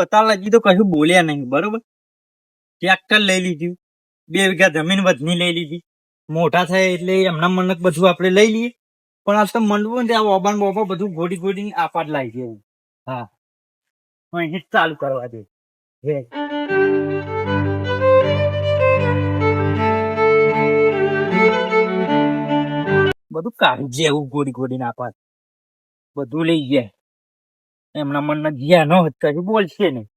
અત્યાર લગી તો કશું બોલ્યા નહીં, બરોબર? ટ્રેક્ટર લઈ લીધું, બે વીઘા જમીન વધની લઈ લીધી. મોટા થાય એટલે એમના મનક બધું આપણે લઈ લઈએ. પણ આ તો મંડવું ને ત્યાં ઓબાન બોબા બધું ગોડી ગોડી આપાટ લાવી છે હા. અહીં ચાલુ કરવા દે. હે. બધું કાઢી જેવું ગોડી ગોડી આપાત. બધું લઈ ગયા. એમના મનના જ્યાં ન કશું બોલશે નહીં.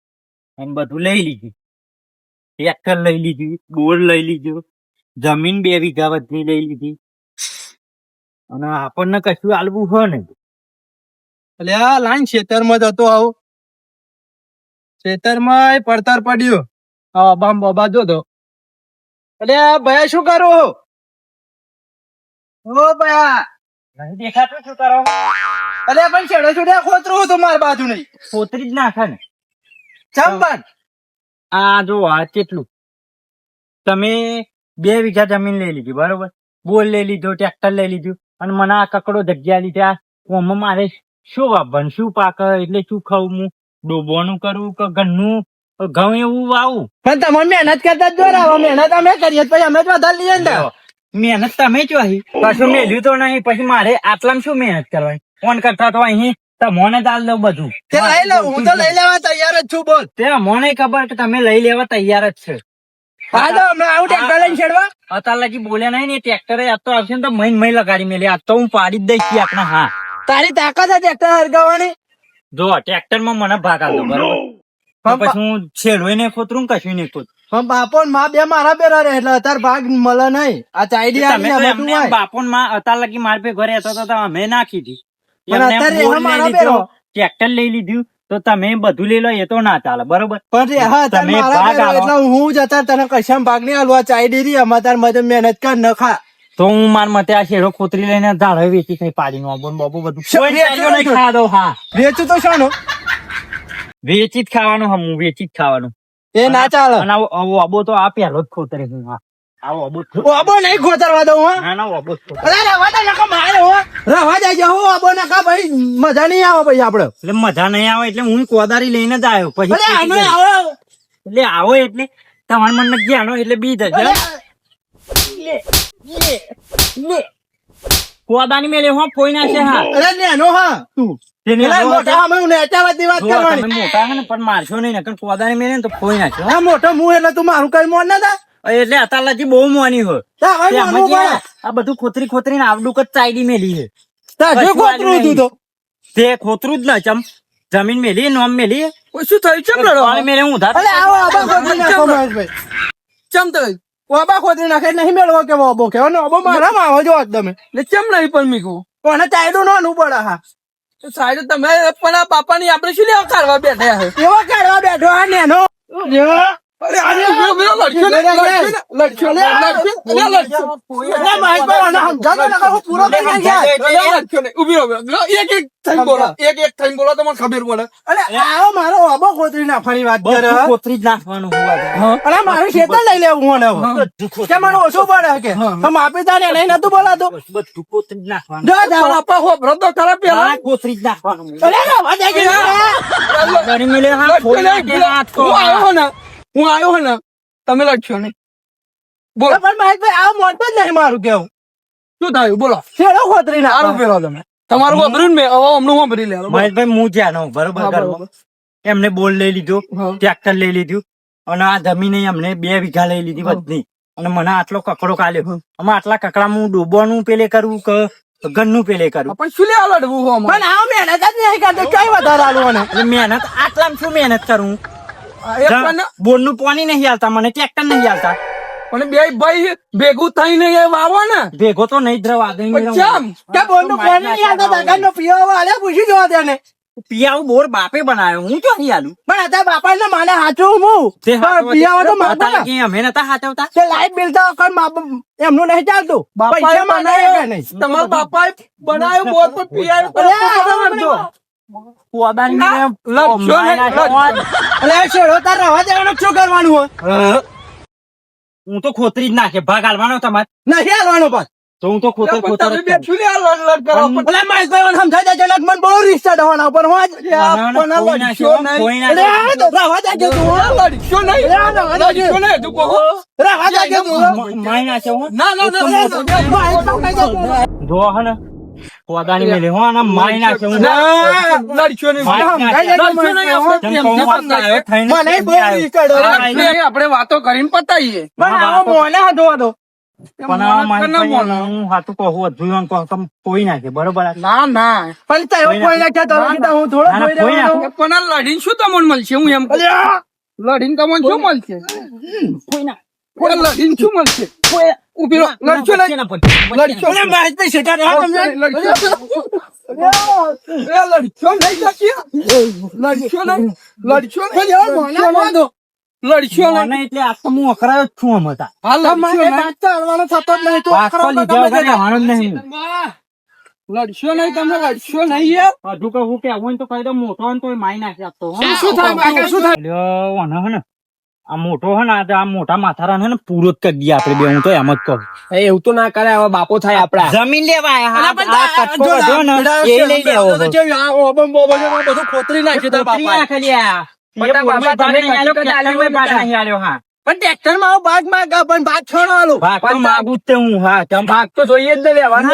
એમ બધું લઈ લીધું. ટ્રેક્ટર લઈ લીધું બોર લઈ લીધું જમીન બે વીઘા બધી લઈ લીધી. અને આપણને કશું આલવું હોય ને એટલે આ લાઈન ખેતરમાં જતો આવો. ખેતરમાં પડતર પડ્યો. હા બામ બાબા જોતો એટલે ભયા શું કરો હો? ઓ ભયા. નહીં દેખાતું શું કરો? અલે પણ છેડે છોડે ખોતરું હતું માર બાજુ નહીં ખોતરી જ નાખે ને ચંપન આ જો આ કેટલું? તમે બે વીઘા જમીન લઈ લીધી બરોબર? બોર લઈ લીધો ટ્રેક્ટર લઈ લીધું અને મને આ કકડો જગ્યા લીધા. ઓમાં મારે શું વાપન શું પાક? એટલે શું ખાવું હું? ડોબોનું કરું કે ઘરનું? ઘઉં એવું વાવું? પણ તમે મહેનત કરતા જ જોરાવો મહેનત અમે કરીએ પછી અમે જ વધારે લઈએ ને. મહેનત તમે જ વાહી કશું મેલ્યું તો નહીં. પછી મારે આટલામાં શું મહેનત કરવાની? ફોન કરતા તો અહીં તમને જ આલ દઉં બધું. તે લઈ લઉં હું તો લઈ લેવા તૈયાર જ છું બોલ. તે મને ખબર કે તમે લઈ લેવા તૈયાર જ છે. હા તો હમણાં આવું ટ્રેક્ટર લઈને છેડવા? બોલ્યા નહીં ને ટ્રેક્ટરે આજ તો આવશે ને તો મહિન મહિન લગાડી મેલી. આજ તો હું પાડી જ દઈશ ઈ હા. તારી તાકાત છે ટ્રેક્ટર હરગાવાની જો ટ્રેક્ટરમાં મને ભાગ આવતો બરોબર. પછી હું છેડવે ને ખોતરું કશું નહીં ખોતરું પણ બાપો માં બે મારા પેરા રહે એટલે અત્યારે ભાગ મળે નહીં. આ ચાઈડી તો. બાપો માં અત્યાર લગી મારે પે ઘરે હતો તો અમે નાખી હતી ટ્રેક્ટર લઈ લીધું તો તમે બધું લઈ લો એ તો ના ચાલે બરોબર? પણ હા તમે ભાગ એટલે હું જ અત્યારે તને કશામાં ભાગ નહીં આલવા ચાઈ રહી અમાર તાર મદદ મહેનત કર નખા ખા. તો હું માર મતે આ શેરો ખોતરી લઈને ધાડે વેચી કઈ પાડી નો બાબુ બધું? ખાવા હા. વેચું તો શાનો. વેચી જ ખાવાનું હમ વેચી જ ખાવાનું. એ ના ચાલે. અને આવો તો આ પહેલો જ ખોતરે હું હા. આવો અબો જ નહીં ખોતરવા દઉં હા. ના ના અબો અરે રવા દે નકો મારે હો. રવા જાય હો ઓબો નકા ભાઈ મજા નહીં આવે ભાઈ આપડે. એટલે મજા નહીં આવે એટલે હું કોદારી લઈને જ આવ્યો. પછી અરે આનો આવો. એટલે આવો એટલે તમાર મન જ્ઞાનો એટલે બી જશે અરે, કોદાની મેલે હું ફોઈ છે હા. અરે નેનો હા તું. મોટા હે ને પણ મારશો નહીં નકર કોદાની મેલે ને તો ફોઈ નાખ્યો હા મોટો મું એટલે તું મારું કઈ મોડ ના થા એટલે અત્યાર લગી બહુ મોની. જે આ બધું ખોતરી ખોતરી ને આવડું કચ ચાઈડી મેલી છે. તા ખોતરું તું. તો તે ખોતરું જ ના ચમ જમીન મેલી નોમ મેલી. શું થયું? ચમ પાણી મેલે હું ધાર. આવો આબા ખોતરી નાખો મહેશભાઈ. ચમ તો ઓબા ખોતરી નાખે નહીં મેળવો કે ઓબો કે ઓબો મારા માં આવો જો તમે. એટલે ચમ નહીં પણ મીકું? કોને ચાઈડું નો નું પડે હા. સાહેબ તમે પણ આ બાપાની આપણે શું લેવા કાઢવા બેઠા એવા એવો કાઢવા બેઠો આ નેનો. અરે આને ઊભો ઊભો લડશો ને, લડશો ને, લડશો ને, લડશો ને. એટલે મહેશભાઈ આને ને હું પૂરો થઈ જાય. છે. ને, ઊભી રહો, એક એક થઈને બોલો એક એક થઈને બોલો તમને ખબર પડે. અરે આવો મારો આબો ખોતરી નાખવાની વાત કરે. બધું જ નાખવાનું હોય અરે મારું ખેતર લઈ લેવું મને હવે. કે મને ઓછું પડે કે? તો માપી તાને નહીં નતું બોલાતું. બધું ખોતરી નાખવાનું. જો પણ આપા હોભળો તો ખરા પેલા. કોતરી જ નાખવાનું. અરે રે, કે રે. ગરી હા લડશો ફોઈ હાથ તો. આવ્યો ને હું આવ્યો ને તમે લખ્યો ને બોલો. પણ મહેશભાઈ આ મોટો જ નહીં મારું કેવું. શું થયું? બોલો. છેડો ખોતરી ના નાખો પેલો તમે. તમારું વાપર્યું મેં હવે હમણાં વાપરી લે મહેશભાઈ હું જ્યાં બરોબર એમને બોલ લઈ લીધો ટ્રેક્ટર લઈ લીધું અને આ જમીન અમને બે વીઘા લઈ લીધી. બધી અને મને આટલો કકડો કાલ્યો અમે આટલા કકડા હું ડોબવાનું પેલે કરવું કે ગનનું પેલે કરું? પણ શું લેવા લડવું પણ આ મહેનત જ નહીં કરતો કઈ વધારે મને? મહેનત આટલામાં શું મહેનત કરું? બોરનું પાણી નહીં હાલતા મને ટ્રેક્ટર નહીં હાલતા. અને બે ભાઈ ભેગું થઈને એ વાવો ને. ભેગો તો નહીં દ્રવ આગળ ચમ કે બોલનું પાણી નહીં આવતા નો પીવા વાળે પૂછી જવા તેને પિયાવું બોર બાપે બનાવ્યો હું તો નહીં આલું પણ અત્યારે બાપા ને માને હાચું હું. તે પણ તો માપા કે અમે નતા હાચવતા? તે લાઈટ બિલ તો અકળ એમનું નહીં ચાલતું. બાપા તમારા બાપાએ બનાવ્યો બોર પર લડજો કોદાની ના, મેં ને, છેડો તાર રવા દેવાનું શું કરવાનું હોય હું તો ખોતરી જ નાખે ભાગ હાલવાનો તમારે નહીં હાલવાનો પાછ તો હું તો ખોતર ખોતર જ. બેઠું આ લડ લડ કરો અલા મહેશભાઈ મને સમજાઈ દેજો એટલે મને બહુ રિશ્તા ડવાના હું પણ આ કોઈ ના લડશો નહીં. અરે તો રવા દેજો તું. લડશો નહીં લડશો નહીં તું કહો રવા દેજો તું. મ- માય ના છે હું ના ના ના ભાઈ, તો. જો હે મેલે હું આના હું લડશો નહીં પ્રેમથી વાત મને આપણે કરીને પતાઈએ. પણ આવો મોને હાથો વાળો. પણ ના બોલો. હું હાથું કહું એમ કહું તમે કોઈ નાખે બરોબર ના ના. પણ તે એવું કોઈ નાખ્યા તમે હું થોડો ના, ના, કોઈ કોઈ દેવાનો. ના. પણ લડીને શું તમને મળશે? હું એમ લડીને તમને શું મળશે? કોઈ ના. કોઈ લડીને શું મળશે? ઊભી રહો. લડશો નહીં ના, લડશો. અલ્યા, મહેશભાઈ શેઠા રહ્યા તમને. લડશો નહીં લડશો નહીં લડશો વાંધો. લડશો નહીં. મને એટલે આ તો હું અકળાયો જ છું આમ લડશો નહીં. વાત તો હલવાનો થતો જ નહીં. તો પાછો તમે નહીં. લડશો નહીં તમે લડશો નહીં યાર હજુ કહું કે આવું ને તો કહી દો મોટો ને તોય મારી નાખી આપતો શું થાય શું થાય? હે ને. આ મોટો હે ને આ મોટા માથારા ને પૂરો જ કરી દઈએ આપણે બે હું તો એમ જ કહું એવું તો ના કરે હવે બાપો થાય આપડા જમીન લેવા આયા. એ લઈ લેવો તો જેવી આ ઓબમ બોબમ બધું ખોતરી નાખ્યું તારા ખોતરી બાપાએ. લ્યા. પણ ટ્રેક્ટરમાં આવો ભાગ માંગ પણ ભાગ છોડો ભાગ તો માગું જ હું, હા. તમે ભાગ તો જોઈએ જ ને લેવાનો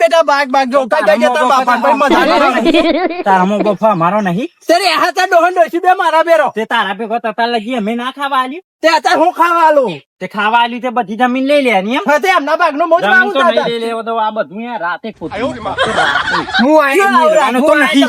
બેટા ભાગ ભાગ જતા બાપા ભાઈ મજા નહીં. તારામાં બફા મારો નહીં તેરે હાથે ડોહન ડોસી બે મારા બેરો. તે તારા ભેગો તતા લગી અમે ના ખાવા આલી તે અત્યારે હું ખાવા આલું? તે ખાવા આલી તે બધી જમીન લઈ લેવાની એમ? હા તે એમના ભાગનો મોજ જમીન તો નહીં લઈ લેવો તો આ બધું યાર રાતે ખોટું હું આઈ મેલવાનું તો નથી.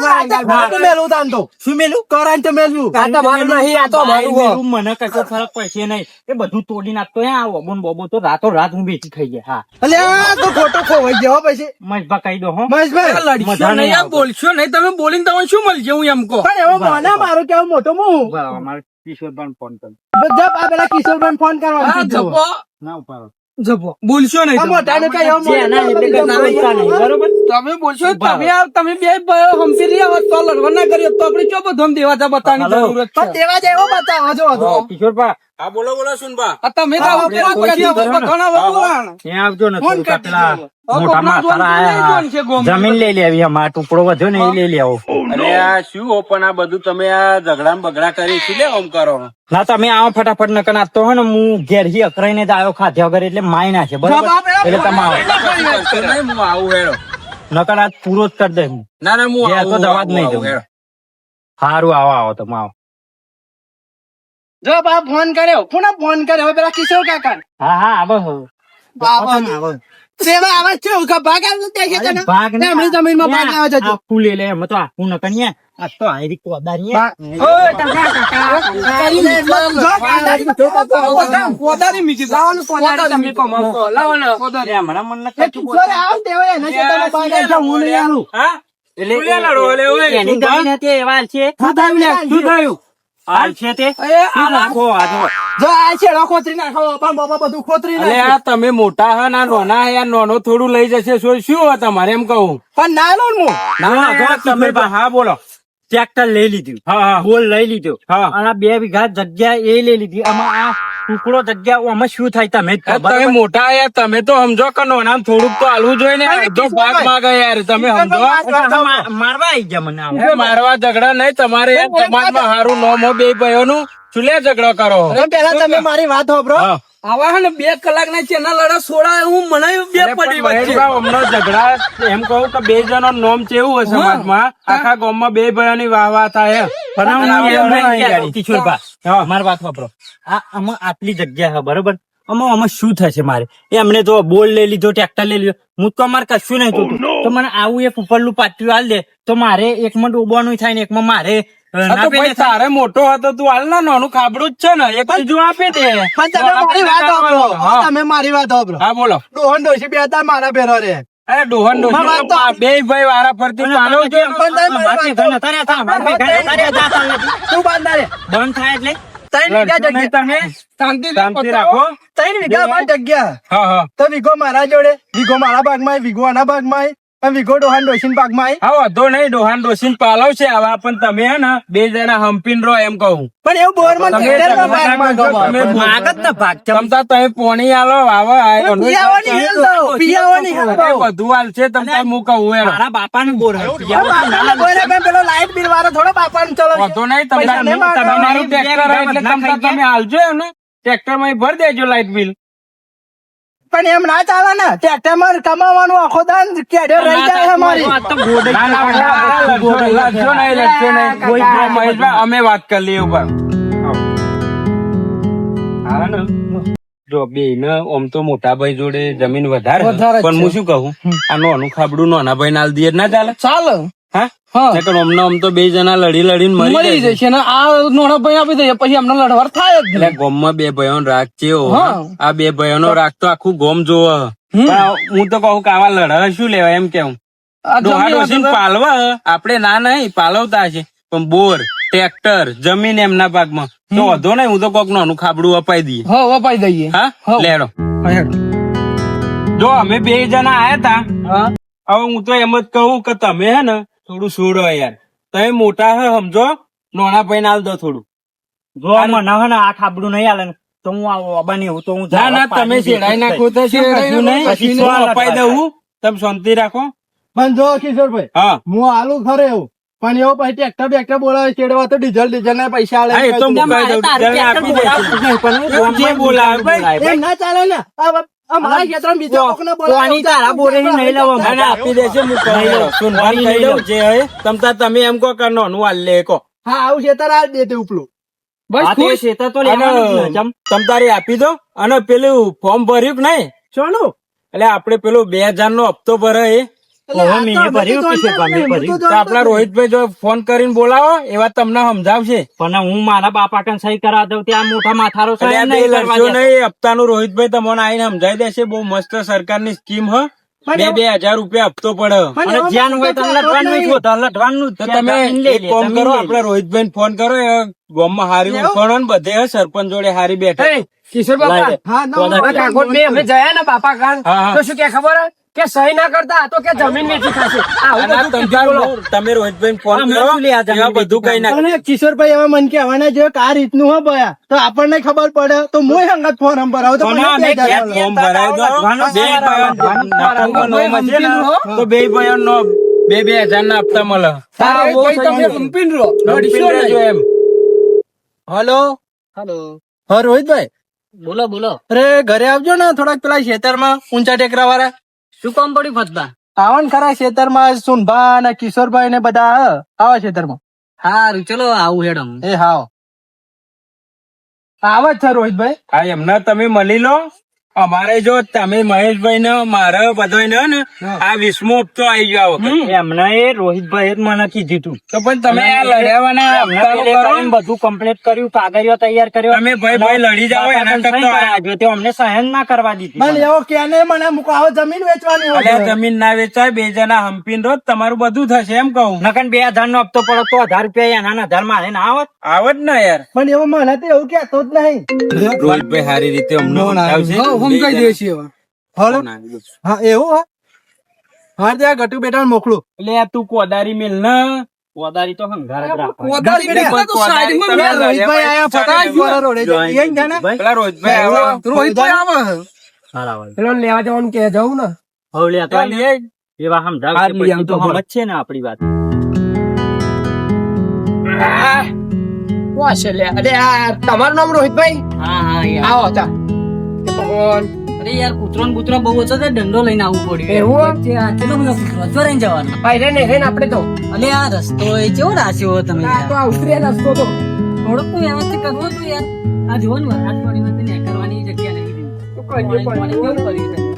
તો મેલું તાન તો. શું મેલું? કરાઈને તો મેલું. આ તો મારું નહીં, આ તો મારું હો. મને કશો ફરક પડશે નહીં. એ બધું તોડી નાખતો હે આ ઓબન બોબો તો રાતો રાત હું બેચી ખાઈ ગયા હા. એટલે આ તો ખોટો ખોવાઈ ગયો હો પછી. મજબા કહી દો હો. લડશો મજા નહીં નહીં બોલશો નહીં. તમે બોલીને તમને શું મળશે? હું એમ કહું. પણ એવો મોને મારું કેવું મોટો મું? બરાબર મારે કિશોરભાઈ ફોન કર. બધા આ પેલા કિશોરભાઈ ફોન કરવાનો જપો ના ઉપાડો જપો બોલશો નહીં આ તમે. કઈ એવો જે એના એટલે કે ના પૈસા નહીં બરોબર? તમે બોલશો તમે તમે બે ભાઈઓ રહ્યા હોત તો લડવા ના કર્યો તો આપણે ચો બધો દેવા જા જરૂરત પણ છે બતાવો તો. હા બોલો બોલો તમે તો કોઈ. ત્યાં આવજો ને પેલા જમીન લઈ લેવી અમારા ટુકડો વધ્યો ને એ લઈ લેવો. અને આ શું હો પણ આ બધું તમે આ ઝઘડા બગડા કરી શું લે કરો? ના તમે આવો ફટાફટ ન નાખતો તો ને હું ઘેરથી અકરાઈને જ આવ્યો ખાધ્યા વગર એટલે માય ના છે બરાબર એટલે તમે? આવો હું આવું હેડો. નકર આજ પૂરો જ કરી દે હું. ના ના હું તો દવા જ નહીં આવું, સારું આવો આવો તમે આવો. જો બા ફોન કર્યો. પુનઃ ફોન કર્યો? હવે પેલા કિશોર કાકા હા હા આવો આવો. આવો. એટલો એના ખેતરમાં ભાગ આવે છે, હું નહીં આલું. હા? એટલે તું લે લડો, એટલે ઓય, એની તું ભાગ. જમીન હતી એ વાલ છે. શું થયું શું થયું હાલ છે તે? એ આ નાખો આ જો. જો આ છેડો ખોતરી નાખો પણ બાબા બધું ખોતરી અલે આ તમે મોટા હે ના નાના હે યાર નાનો થોડું લઈ જશે શું શું તમારે એમ કહું? પણ ના લો હું. ના, ના, તમે હા બોલો. ટ્રેક્ટર લઈ લીધું. હા હા લઈ લીધો. અને બે વીઘા જગ્યા એ લઈ લીધી. આમાં આ ટુકડો જગ્યા આમાં શું થાય તમે તમે મોટા યાર તમે તો સમજો કે નાના થોડુંક તો હાલવું જોઈએ ને અડધો ભાગ માગે યાર તમે સમજો. મારવા આવી ગયા મને આમ. મારવા ઝઘડા નહીં તમારે યાર સમાજમાં હારું નોમો બે ભાઈઓનું શું લે ઝઘડો કરો. પેલા તમે મારી વાત હોભરો હા. આવા હે ને બે કલાક ના ચેના લડા સોડા હું મને બે પડી વચ્ચે. હમણાં ઝઘડા એમ કહું કે બે જણો નોમ ચેવું હશે સમાજમાં? આખા ગામમાં બે ભાઈઓની વાહ વાહ થાય પણ હું એમ કિશોરભા. મારી વાત વાપરો. આ આમાં આટલી જગ્યા છે બરોબર? આમાં આમાં શું થશે મારે? એમને તો બોલ લઈ લીધો ટ્રેક્ટર લઈ લીધો. હું તો અમારે કશું નહીં થતું. તો મને આવું એક ઉપરલું પાટિયું હાલ દે. તો મારે એકમાં ડૂબવાનું થાય ને એકમાં મારે તારે મોટો હતો તું હાલ ના નાનું ખાબડું જ છે ને. એક બીજું આપે દે. પણ તમે મારી વાત હોભરો તમે મારી વાત હા બોલો. ડોહન ડોશી બે હતા મારા ભેરો રે. અરે ડોહન મારા તો- બે ભાઈ વારા ફરતી માનવ છે પણ તમે મારી વાત. તું બાંધા રે. બંધ થાય એટલે? ત્રણ વીઘા જગ્યા તો વીઘો જોડે વીઘો મારા ભાગમાં વીઘો આના ભાગમાં. અને વિગો ડોહાન ડોશીન પાકમાં આઈ હા વાંધો નહીં ડોહાન ડોસીન પાલવ છે આવા પણ તમે હે ને બે જણા હંપીન રહો એમ કહું. પણ એવું બોરમાં તમે તમે માંગો તમે ના ભાગ તમતા તમે પોણી આલો વાવો આ પિયાવાની હેલ. બધું છે તમતા હું કહું એનો મારા બોર બાપાના બોયરા ભાઈ પેલો લાઈટ બિલ વાળો થોડો બાપાને ચલો. વાંધો નહીં તમને પૈસા નહીં માંગો. તમારું ટ્રેક્ટર એટલે તમે હાલજો ને ટ્રેક્ટરમાં ભરી દેજો લાઇટ બિલ. પણ એમ ના ચાલે ને ટ્રેક્ટરમાં કમાવાનું આખો દાન કેડે રહી જાય અમારી? અમે વાત કરી લઈએ ઉપર. જો બે ને ઓમ તો મોટા ભાઈ જોડે જમીન વધારે વધારે પણ હું શું કહું? આ નાનું ખાબડું નાના ભાઈ નાલ દઈએ ના ચાલે. ચાલે. અમને તો બે જણા લડી લડીને મરી જશે ને આ નોનો ભાઈ આપી દઈએ પછી અમને લડવાર થાય જ એટલે ગોમમાં બે ભાઈઓ. આ બે ભાઈઓ રાખ તો આખું ગોમ જોવે. હું તો કહું કે આવા શું લેવા એમ કેવું. પાલવા આપડે ના નહીં પાલવતા છે. પણ બોર ટ્રેક્ટર જમીન એમના ભાગમાં. તો વધો નહીં હું તો કોક નાનું ખાબડું અપાઈ દઈએ. અપાઈ દઈએ. હા? લેડો. જો અમે બે જણા આયા તા હવે હું તો એમ જ કહું કે તમે હે ને થોડું છોડો યાર. તમે મોટા હે સમજો નાના ભાઈ હાલ દો થોડું. જો મને હે ને આ ખાબડું નહીં આલે તો હું આ ઓબાની હું તો હું ના ના તમે શેડાઈ નાખો તો શેડાઈ નહીં પછી અપાઈ દઉં. તમે શાંતિ રાખો. પણ જો કિશોરભાઈ હા. હું આલુ ખરે એવું પણ એવો પછી ટ્રેક્ટર બેક્ટર બોલાવે ચેડવા તો ડીઝલ ડીઝલ ના પૈસા આલે. એ તો મુકાઈ દઉં. આપી પણ બોલાવે. ભાઈ. ના ચાલે ને. આ બ- આ મારા ખેતરમાં બીજા કોકને બોલાવે તારા બોરે નહીં લેવા ના ના આપી દેશે હું કહી દઉં. સુનવાન કહી દઉં જે હે તમતા તમે એમ કહો કે નાનું હાલ લે કહો હા આવું ખેતર આ જ દેતે ઉપલું. હા, તે શેતર તો લેવાનું જ ને, ચમ. તમ તારી આપી દો અને પેલું ફોર્મ ભર્યું કે નહીં? સોનું એટલે આપડે પેલું બે હજાર નો હપ્તો ભરે એ આપડા રોહિતભાઈ જો ફોન કરીને બોલાવો એવા તમને સમજાવશે. પણ હું મારા બાપા કન સહી કરા દઉં ત્યાં મોટા માથારો નહીં હપ્તાનું રોહિતભાઈ તમને આવીને સમજાવી દેશે બહુ મસ્ત સરકારની સ્કીમ હ. બે બે હજાર રૂપિયા હપ્તો પડે. જ્યાં હોય લટવાનું તમે એક લે, કરો આપડે રોહિતભાઈ ફોન કરો એ ગામમાં હારી ને બધે હે, સરપંચ જોડે હારી બેઠા. કિશોર બાપા. હા અમે જયા ને બાપા હા. તો શું કે ખબર? હે? કે સહી ના કરતા તો કે જમીન વેચી. બહુ- તમે રોહિતભાઈ ફોન કરો. આ બધું કઈ ના કિશોરભાઈ એવા મન કે હવાના જો આ રીતનું હો ભયા. તો આપણને ખબર પડે. તો મોય હંગત ફોન નંબર આવો તો તો બે મેં છે ને, તો બે ભાઈઓ નો બે બે હજાર ના હપ્તા મળે. એમ. હલો? હા રોહિતભાઈ. બોલો બોલો. અરે ઘરે આવજો ને થોડાક પેલા ખેતરમાં ઊંચા ટેકરા વાળા શું કામ પડ્યું ફતબા? આવન ખરા ખેતરમાં સુનભા અને કિશોરભાઈ ને બધા. આવા ખેતરમાં. હારું ચલો આવું હેડમ એ હાવ. આવે જ છે રોહિતભાઈ. હા એમને તમે મળી લો. અમારે જો તમે મહેશભાઈ ને મારે બધા ને આ વિસ્મો હપ્તો આવી ગયો એમને એ રોહિતભાઈ જ મને કીધું તું. તો પણ તમે આ લડ્યાવાના બધું કમ્પ્લીટ કર્યું કાગળિયો તૈયાર કર્યો. અમે ભાઈ ભાઈ લડી જાવ એના કન કરતા તે અમને સહન ના કરવા દીધી. મને એવો ક્યાંને મને મૂકો આવો જમીન વેચવાની હોય. જમીન ના વેચાય બે જણા હંપીને રોજ તમારું બધું થશે એમ કહું. નકન બે હજાર નો હપ્તો પડો તો હજાર રૂપિયા એના હજારમાં ના આવત. આવત ને યાર. પણ એવો મને તો એવું કેતો જ નહીં. રોહિતભાઈ સારી રીતે અમને સમજાવશે. સમજાઈ દઈએ છીએ હવે. હલો હા એવું હા હા ત્યાં ગટુ બેટા મોકલું એટલે આ તું કોદારી મેલ ન કોદારી તો હંગાર કોદારી બેટા તો સાઈડમાં તમે બેઠા. રોહિતભાઈ આયા ફટાક વાળા રોડે છે. ઈ ને? પેલા રોહિતભાઈ આવો. રોહિતભાઈ આવે છે. વાળી. પેલો લેવા જવાનું કે જવું ને હવે લે તો લે. એવા હમ હા, કે પછી તો. સમજશે ને આપણી વાત વાહ લે. અરે આ તમારું નામ રોહિતભાઈ હા હા આવો તા કે ભગવાન અરે યાર કૂતરો ને કૂતરો બહુ ઓછો છે દંડો લઈને આવવું પડ્યું. એવું? આ કેટલો બધો કૂતરો હતો રહીને જવાનો? ભાઈ ને રે આપણે તો. અલે આ રસ્તો એ કેવો રાસ્યો તમે આ તો યાર. રસ્તો તો. થોડુંક તો વ્યવસ્થિત કરવું યાર. આ જુઓ ને વરસાદ પાણીમાં કરવાની જગ્યા નહીં તો કહીએ પાણી- પાણી પણ કેવું કર્યું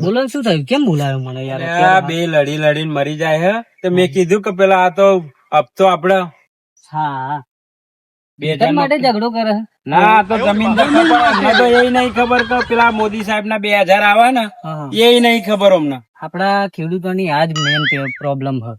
બોલો શું થયું કેમ બોલાયો મને યાર બે લડી લડીને મરી જાય હે તો મેં કીધું કે પેલા આ તો હપ્તો આપડે હા. બે માટે ઝઘડો કરે? ના તો જમીન તો તો એ નહીં ખબર કે પેલા મોદી સાહેબ ના બે હજાર આવે ને એ નહીં ખબર અમને. આપડા ખેડૂતોની આ જ મેન પ્રોબ્લેમ હ.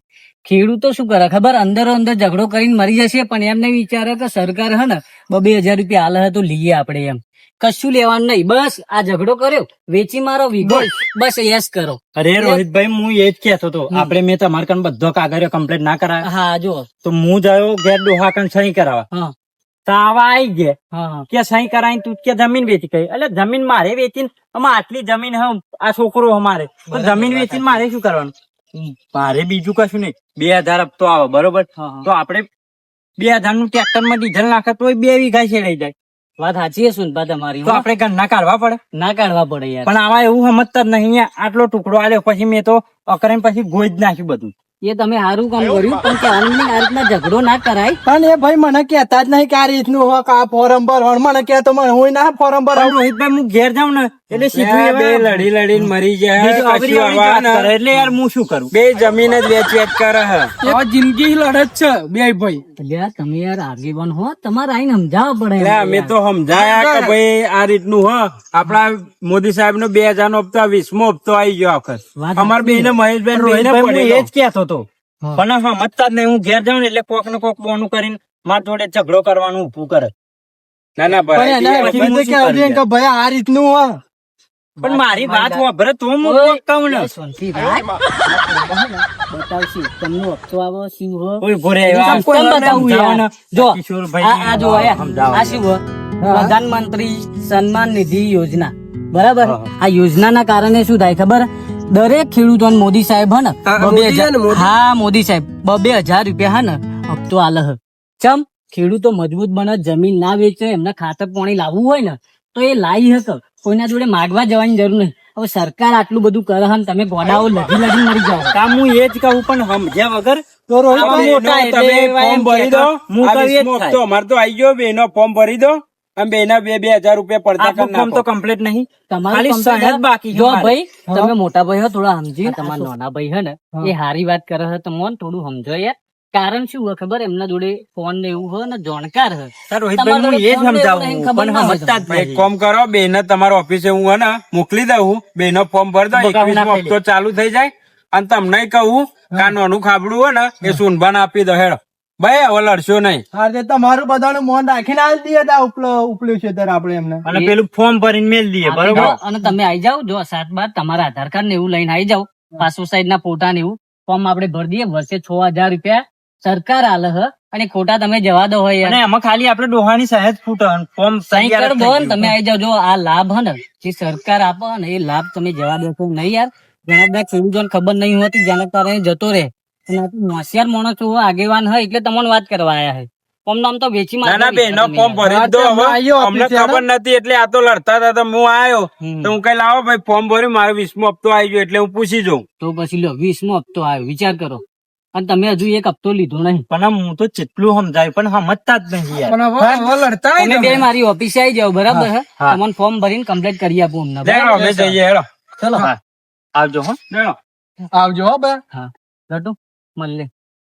ખેડૂતો શું કરે ખબર? અંદરો અંદર ઝઘડો કરીને મરી જશે પણ એમ નહીં વિચારે કે સરકાર હે ને બે હજાર રૂપિયા હાલ તો લઈએ આપણે એમ. કશું લેવાનું નહીં. બસ આ ઝઘડો કર્યો. વેચી મારો વીઘો. બસ. યસ કરો. અરે રોહિતભાઈ હું એ જ કેતો હતો આપડે મેં તમારે બધો કાગળિયો કમ્પ્લીટ ના કરાયો. હા જો તો હું જયો ઘેર ડોહા કણ સહી કરાવવા. હા આવા ગયા. કે સહી કરાવીને તું કે જમીન વેચી ગઈ એટલે જમીન મારે વેચીને આમાં આટલી જમીન હ આ છોકરો અમારે તો જમીન વેચીને મારે શું કરવાનું? મારે બીજું કશું નહીં. બે હજાર હપ્તો આવે બરોબર. તો આપણે બે હજારનું ટ્રેક્ટરમાં ડીઝલ નાખે તો બે વીઘા છેડાઈ જાય. વાત સાચી છે સુનપા તમારી તો આપણે ઘરના કાઢવા પડે. ના કાઢવા પડે યાર. પણ આવા એવું સમજતા જ નહીં આટલો ટુકડો આલ્યો પછી મેં તો અકરે પછી ગોઈ જ નાખ્યું બધું. એ તમે સારું કામ કર્યું પણ કે નહીં, આ રીતના ઝઘડો ના કરાય? પણ એ ભાઈ મને કહેતા જ નહીં કે આ રીતનું હોક આ ફોરમ ભરવાનું. મને કહેતો મને હું ના ફોરમ પણ રોહિતભાઈ હું ઘેર જાઉં ને એટલે સીધું બે લડી લડીને મરી જાય. એટલે યાર હું શું કરું? બે જમીન જ વેચ વેચ કરે હે. જિંદગી લડત છે બે ભાઈ. અલ્યા તમે યાર આગેવાન હો તમારે આઈને સમજાવવા પડે એટલે અમે તો સમજાયા કે ભાઈ આ રીતનું હ. આપડા મોદી સાહેબ નો બે હજાર નો હપ્તો વીસમો હપ્તો આવી ગયો આખર અમાર બે ને મહેશભાઈ રોહિતભાઈ હું એ જ કહેતો હતો. પણ સમજતા જ નહીં હું ઘેર જાઉં ને એટલે કોક ને કોક બોનું કરીને મારા જોડે ઝઘડો કરવાનું ઊભું કરે. ના ના ભાઈ. આ રીતનું હોય પણ મારી વાત વાપરે તો હું કહું ને. તમને હપ્તો આવો કોઈ બતાવું. જો આ જો આ શું પ્રધાનમંત્રી સન્માન નિધિ યોજના. બરાબર? આ યોજનાના કારણે શું થાય ખબર? દરેક ખેડૂતોને મોદી સાહેબ હે ને હા મોદી સાહેબ બબે હજાર રૂપિયા હે ને હપ્તો આલહ હે. ચમ ખેડૂતો મજબૂત બને જમીન ના વેચે એમને ખાતર પાણી લાવવું હોય ને તો એ લાવી હકે કોઈના જોડે માગવા જવાની જરૂર નહીં હવે સરકાર આટલું બધું કરે હે તમે ગોડાઓ લગી લગી મરી જાઓ. કામ હું એ જ કહું પણ સમજ્યા વગર તો મોટા તમે ફોર્મ ભરી દો. હું કરીએ તો અમારે તો આવી ગયો બે નો ફોર્મ ભરી દો. અમે બે બે બે હજાર રૂપિયા પડતા કરી નાખો તો કમ્પ્લીટ નહીં. તમારી ખાલી સહજ બાકી જો ભાઈ તમે મોટા ભાઈ હો થોડા સમજી. તમારા નાના ભાઈ હે ને એ હારી વાત કરે છે તો મોન થોડું સમજો યાર. કારણ શું હોય ખબર? એમના જોડે ફોન ને એવું હોય ને જાણકાર હોય. સર રોહિતભાઈ હું એ જ સમજાવું પણ સમજતા જ એક નહીં કરો બે ને તમારા ઓફિસે હું હે ને મોકલી દઉં બે નો ફોર્મ ભરી દો એકવીસ હપ્તો ચાલુ થઈ જાય. અને તમને કહું કે આ નાનું ખાબડું હોય ને એ સોનભાન આપી દો હેડો. ભાઈ હવે લડશો નહીં. હા તે તમારું બધાનું મોન રાખીને આલી દઈએ તા ઉપલો ઉપલ્યું છે ત્યારે આપણે એમને. અને પેલું ફોર્મ ભરીને મેલ દઈએ બરોબર? અને તમે આવી જાઓ જો સાત બાદ તમારા આધાર કાર્ડ ને એવું લઈને આવી જાઓ પાસપોર્ટ સાઈઝ ના ફોટા ને એવું. ફોર્મ આપણે ભરી દઈએ વર્ષે છ હજાર રૂપિયા સરકાર આલે હ અને ખોટા તમે જવા દો હોય અને એમાં ખાલી આપણે ડોહાની સહેજ ફૂટ ફોર્મ સહી કર દો ને તમે આવી જાઓ જો આ લાભ હે ને જે સરકાર આપો ને એ લાભ તમે જવા દેશો નહીં યાર? ઘણા બધા ખેડૂતોને ખબર નહીં હોતી જેના કારણે જતો રહે. હોશિયાર માણસો હોય, આગેવાન હોય એટલે તમને વાત કરવા આયા હે. ફોર્મ નામ તો વેચી ના ના મારવાની બે નો તમે. ફોર્મ ભરી દો હવે અમને ખબર નથી એટલે આ તો લડતા હતા તો હું આવ્યો તો હું કઈ લાવો ભાઈ ફોર્મ ભર્યું મારો વીસમો હપ્તો આવી ગયો એટલે હું પૂછી જોઉં. તો પછી લો વીસમો હપ્તો આવ્યો વિચાર કરો. અને તમે હજુ એક હપ્તો લીધો નહીં. પણ આમ હું તો જેટલું સમજાય પણ સમજતા જ નહીં તમે. બે મારી ઓફિસે આવી જાવ બરાબર હે તમને ફોર્મ ભરીને કમ્પ્લીટ કરી આપું અમને હેડો બરાબર? અમે જઈએ હેડો. ચલો. આવજો હો. આવજો હો બે. લટુ મળીએ.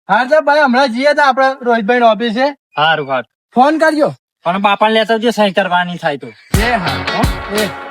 હા તો ભાઈ હમણાં જઈએ તો આપડે રોહિતભાઈ ઓફિસે સારું સારું ફોન કરજો. પણ બાપા લેતા જે સહી કરવાની થાય તો. એ હા એ.